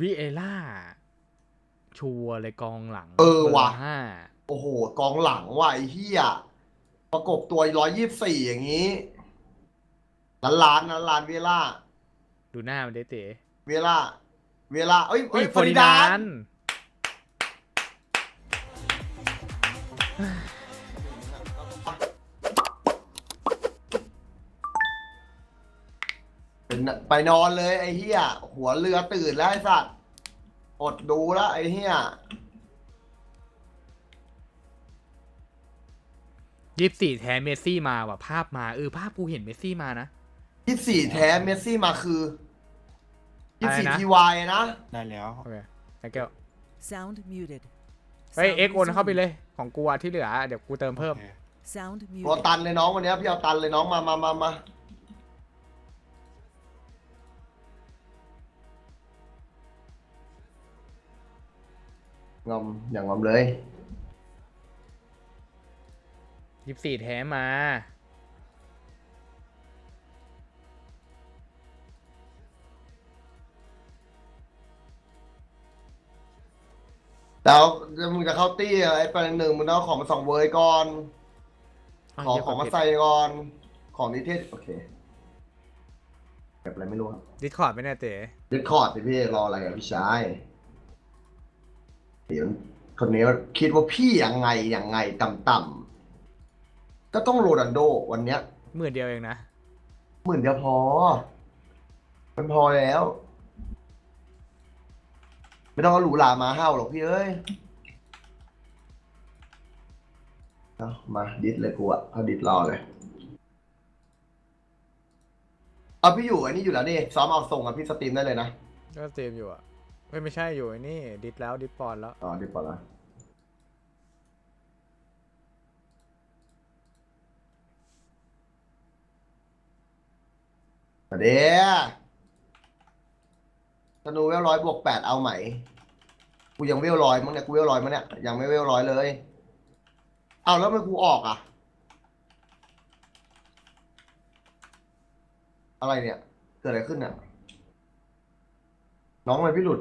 วิเอล่า ชัวร์เลยกองหลังเออว่ะ บร์ห้าโอ้โห กองหลังว่ะไอ้เหี้ยประกบตัวร้อยยี่สิบสี่อย่างนี้ล้านล้านนะล้านเวล่า ดูหน้ามันเด้เต๋เวล่า เวล่าเอ้ยเฮ้เอ้ยยฟฟออร์ดิรินานา นนเป็นไปนอนเลยไอ้เหี้ยหัวเรือตื่นแล้วไอ้สัตว์อดดูแล้วไอ้เหี้ยยี่สี่แท้เมสซี่มาว่ะภาพมาเออภาพกูเห็นเมสซี่มานะ ยี่สี่แท้เมสซี่มาคือยี่อะไรสี่นะ ทีวายนะ ได้แล้วโอเคไอ้แก้ว Sound muted. เฮ้ย Sound เอ็กโอน resumed. เข้าไปเลยของกูอะที่เหลือ เดี๋ยวกูเติมเพิ่ม โอค Sound ตัว muted. ตันเลยน้องวันเนี้ยพี่เอาตันเลยน้องมามามามา งอมอย่างงอมเลยยี่สี่แท้มาแล้วมึงจะเข้าตี้อะไรไปหนึ่งมึงต้องเอาของมาสองเวอร์ก่อน ขอของมาใส่ก่อน ของนิเทศ โอเคแบบอะไรไม่รู้ครับดิสคอร์ดไม่แน่เต๋ ดิสคอร์ดสิพี่รออะไรกับพี่ชายเดี๋ยว คนนี้คิดว่าพี่ยังไงยังไงต่ำๆก็ต้องโรนัลโดวันเนี้ยหมื่นเดียวเองนะหมื่นเดียวพอ มันพอแล้ว ไม่ต้องเอาหรูหรามาห้าวหรอกพี่เอ้ยเอามาดิสเลยกูอะเอาดิสรอเลยเอาพี่อยู่อันนี้อยู่แล้วนี่ซ้อมเอาส่งกับพี่สตรีมได้เลยนะก็สตรีมอยู่อะ เฮ้ยไม่ใช่อยู่ไอ้นี่ดิสแล้วดิสปอนแล้ว อ๋อดิสปอละเดี๋ยวธนูเวลร้อยบวกแปดเอาไหม กูยังเวลร้อยมั้งเนี่ย กูเวลร้อยมั้งเนี่ย ยังไม่เวลร้อยเลย เอาแล้วทำไมันกูออกอะ อะไรเนี่ย เกิดอะไรขึ้นเนี่ยน้องอะไรพี่หลุด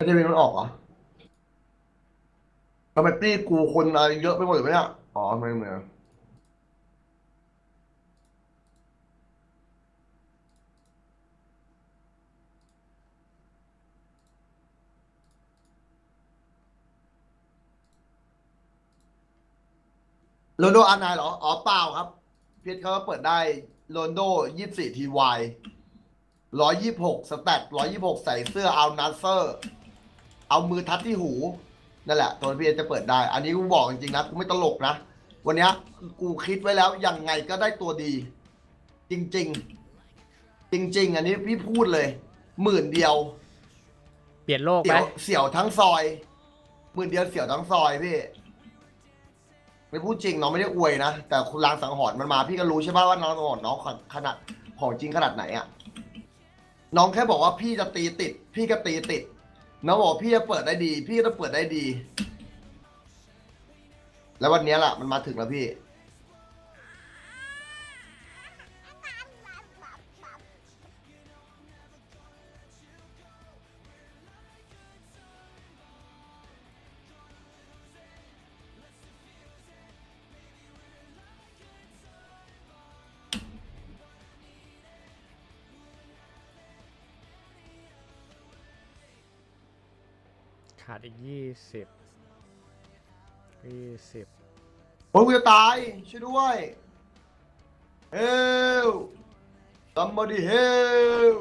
ไม่ได้เป็นมันออกเหรอทำไมตี้กูคนอะไรเยอะไปหมดเลยเนี่ยอ๋อไม่เหมือนโรนโดอาร์ไนน์เหรอ อ๋อเปล่าครับ เพชรเขาก็เปิดได้โรนโดยี่สิบสี่ทีวายร้อยยี่หกสแตทร้อยยี่หกใส่เสื้อเอานัสเซอร์ เอามือทัดที่หูนั่นแหละตัวพี่เอจะเปิดได้ อันนี้กูบอกจริงๆนะกูไม่ตลกนะ วันเนี้ยกูคิดไว้แล้วยังไงก็ได้ตัวดี จริง ๆ จริง ๆ อันนี้พี่พูดเลยหมื่นเดียว เปลี่ยนโลกเสี่ไหมยวเสี่ยวทั้งซอยหมื่นเดียวเสี่ยวทั้งซอยพี่ไม่พูดจริงน้องไม่ได้อวยนะ แต่คุณลางสังหรณ์มันมาพี่ก็รู้ใช่ป่ะว่าน้องสังหรณ์น้องขนาดของจริงขนาดไหนอะน้องแค่บอกว่าพี่จะตีติด พี่ก็ตีติด น้องบอกพี่จะเปิดได้ดี พี่ก็ต้องเปิดได้ดี แล้ววันนี้ล่ะ มันมาถึงแล้วพี่ ขาดอีกยี่สิบยี่สิบโอ้ยกูจะตาย ช่วยด้วยเฮล somebody help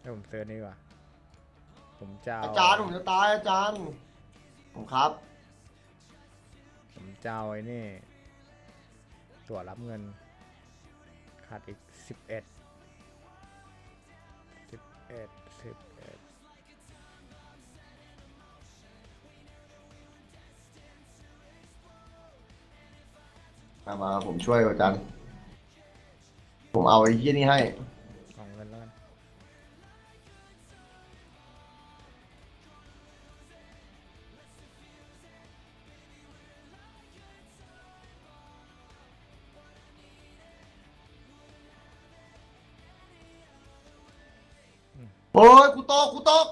ให้ผมเซิร์ชนี่ดีกว่า ผมจะเอาจารย์ผมจะตายอาจารย์ ผมครับ ผมจะเอาไอ้นี่ ตัวรับเงิน ขาดอีกสิบเอ็ดสิบเอ็ดสิบเอ็ด มามาผมช่วยอาจารย์ ผมเอาไอ้เหี้นี่ให้กองเงินแล้วกันเฮ้ยคุโตกกูตก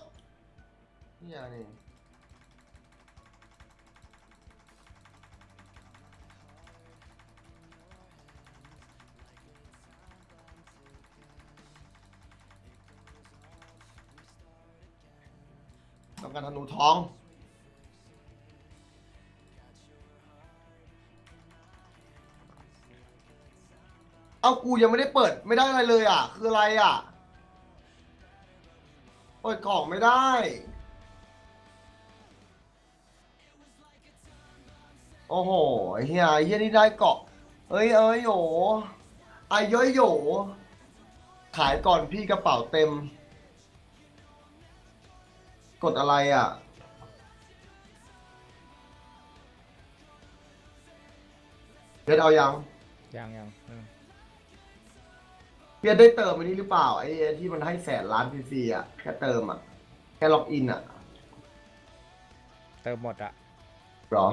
ต้องการธนูทองเอากูยังไม่ได้เปิดไม่ได้อะไรเลยอะ คืออะไรอะ เปิดกล่องไม่ได้ โอ้โหไอ้เฮียไอ้เฮียนี่ได้เกาะเอ้ยเอ้ยโหไอ้ย้อยโหขายก่อนพี่กระเป๋าเต็ม กดอะไรอะเพชรเอายังยังยังอืมเพียรได้เติมอันนี้หรือเปล่าไอ้ไอ้ที่มันให้แสนล้านพีซีอะแค่เติมอะ แค่ล็อกอินอะ เติมหมดอะ หรอ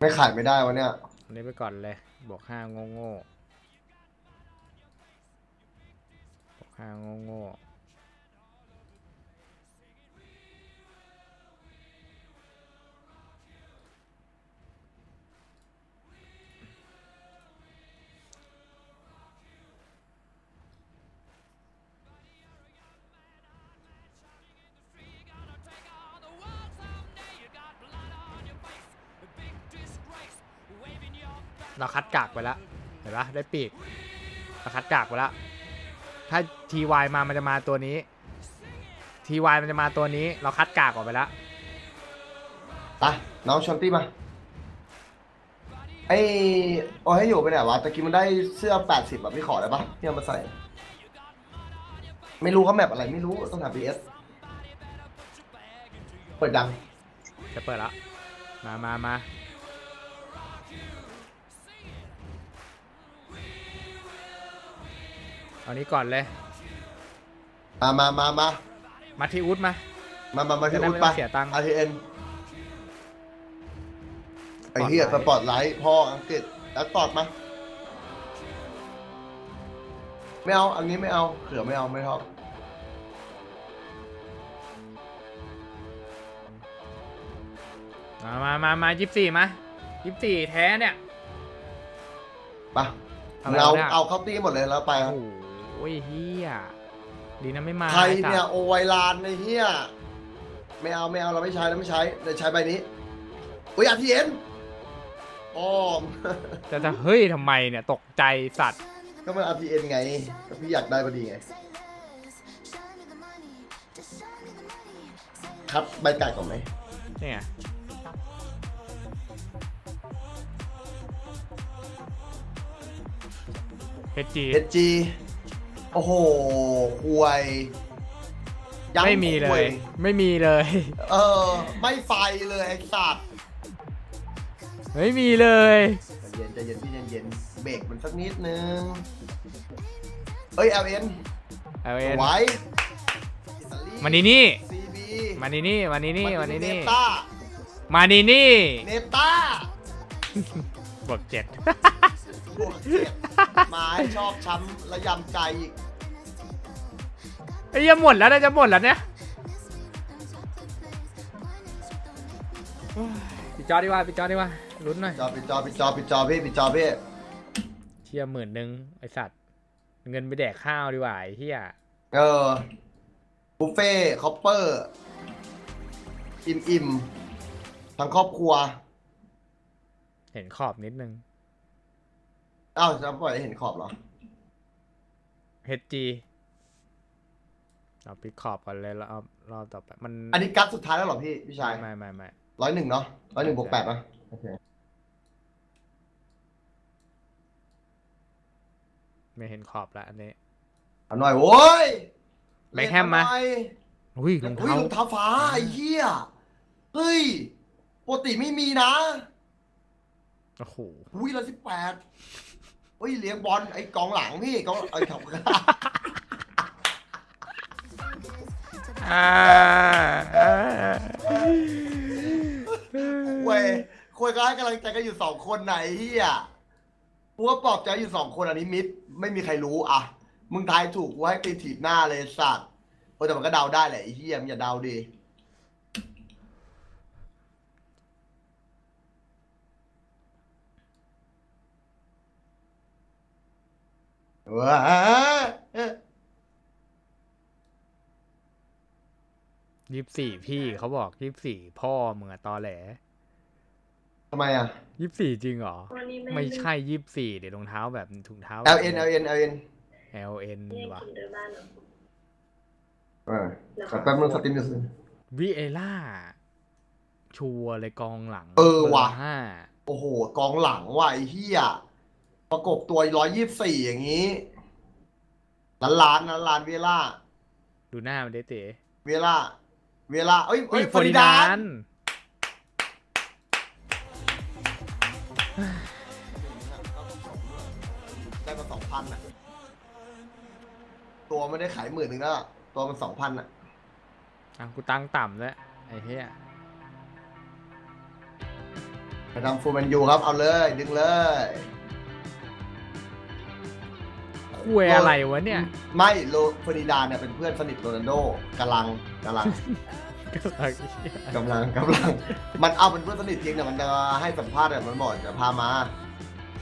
ไม่ขายไม่ได้วะเนี่ย อันนี้ไปก่อนเลย บวกห้าโง่โง่บวกห้าโง่โง่ เราคัดกากไปแล้วเห็นปะได้ปีกเราคัดกากไปแล้วถ้าทีวมามันจะมาตัวนี้ทีวมันจะมาตัวนี้ เราคัดกากออกไปแล้วไปน้องชอนตี้มาไอโอ้ให้อยู่ไปไหนวะตะกี้มันได้เสื้อแปดสิบแบบพี่ขอได้ปะที่เอามาใส่ ไม่รู้เขาแมปอะไรไม่รู้ต้องถามพีเอสเปิดดังจะเปิดแล้วมามามา เอานี้ก่อนเลย มามามามามาที่อุดมา มามามาที่จะได้อุดไม่ไปต้องเสียตังค์ อาทีเอ็นไอ้เหี้ยสปอร์ตไลท์พ่ออังกฤษแล้วตอดมา ไม่เอา อันนี้ไม่เอาเขือไม่เอาไม่ชอบมามามามายี่สี่มายี่สี่แท้เนี่ย ไปอะไรเอาวะเนี่ยเอาเข้าตีหมดเลยแล้วไปครับโอ้ยเฮียดีนะไม่มาใครไอ้สัตว์เนี่ยโอไวลานในเฮียไม่เอาไม่เอาเราไม่ใช้เราไม่ใช้เดี๋ยวใช้ใบนี้อุ้ยอาทีเอ็นอ้อมจะจะเฮ้ยทำไมเนี่ยตกใจสัตว์ก็มัน RTN ไงก็พี่อยากได้พอดีไงครับใบไก่ก่อนไหมเนี่ยเฮจี HG โอ้โหควยงไม่มีเลควย ไม่มีเลย เออ ไม่ไฟเลยไอ้สัตว์ไม่มีเลย ใจเย็นใจเย็นพี่ใจเย็นเบรกมันสักนิดนึง เอ้ย LN เอาเอ็นไว้มานี่นี่ CB มานี่นี่ มานี่นี่ มานี่นี่ เนต้ามานี่นี่ เนต้าบวกเจ็ดบวกเจ็ด ไม้ชอบช้ำระยำใจอีกไอ้เหี้ยังหมดแล้วนะจะหมดแล้วเนี่ยปิดจอดีกว่าปิดจอดีกว่าลุ้นหน่อยจอปิดจอปิดจอปิดจอพี่ปิดจอพี่เชียหมื่นหนึ่งไอสัตว์ เงินไปแดกข้าวดีกว่าไอ้เฮียเออบุฟเฟ่คอปเปอร์อิ่มอิ่มทั้งครอบครัว เห็นขอบนิดนึง อ้าวจะปล่อยให้เห็นขอบเหรอ HG เราปิดขอบก่อนเลยแล้วเอารอบต่อไปมันอันนี้กั๊กสุดท้ายแล้วเหรอพี่พี่ชายไม่ไม่ไม่ร้อยหนึ่งเนาะร้อยหนึ่งบวกแปดนะโอเคไม่เห็นขอบแล้วอันนี้ เอาหน่อยโว้ยแบ็คแฮมมา เล่นหน่อยอุ้ยรองเฮ้ยเท้ารองเท้าฟ้าไอ้เหี้ยเฮ้ยปกติไม่มีนะโอ้โหอุ้ยร้อยสิบแปด เฮ้ยเลี้ยงบอลไอ้กองหลังพี่กองไอ้ขับอ่าคุยคุยกันให้กำลังใจกันอยู่สองคนไหนเฮียกูว่าปลอบใจอยู่สองคนอันนี้มิดไม่มีใครรู้อะมึงทายถูกกูให้ตีถีบหน้าเลยสัตว์โอ้แต่มันก็เดาได้แหละไอ้เฮียมึงอย่าเดาดิ ว้ายี่สิบสี่พี่เขาบอกยี่สิบสี่พ่อมึงอะตอแหลทำไมอะ ยี่สิบสี่จริงเหรอ วันนี้ไม่ใช่ยี่สิบสี่เดี๋ยวรองเท้าแบบถุงเท้า L N L N L N L N ไม่ได้ว่ะกินด้วยบ้านเหรอเออแป๊บนึงสติมอยู่สิวิเอล่า ชัวร์เลยกองหลังเออว่ะ บร์ห้า โอ้โห กองหลังว่ะไอ้เหี้ย ประกบตัวร้อยยี่สิบสี่อย่างนี้ล้านล้านนะล้านเวล่า ดูหน้ามันเด้เต๋เวล่า เวล่าเอ้ยเอ้เฮ้ยยฟอริดานได้มาสองพันอะตัวไม่ได้ขายหมื่นหนึ่งแล้วอะตัวมันสองพันอะอะกูตั้งต่ำแล้วไอ้เหี้ยไปทำฟูลแมนยูครับ เอาเลย ดึงเลย คุยอะไรวะเนี่ย ไม่โลฟอริดานเนี่ยเป็นเพื่อนสนิทโรนัลโดกำลังกำลังก็เลยเหี้ยกำลังกำลัง มันเอาเป็นเพื่อนสนิทจริงแต่มันจะให้สัมภาษณ์เนี่ยมันบอกจะพามา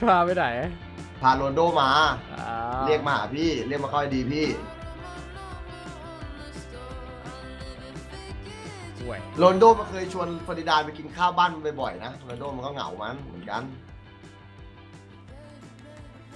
พาไปไหน พาโรนลโดมาอ่าเรียกมาหาพี่ เรียกมาเข้าให้ดีพี่คุยโรนลโดมันเคยชวนฟอร์ดิดานไปกินข้าวบ้านมันบ่อยๆนะโรนลโดมันก็เหงามันเหมือนกันอ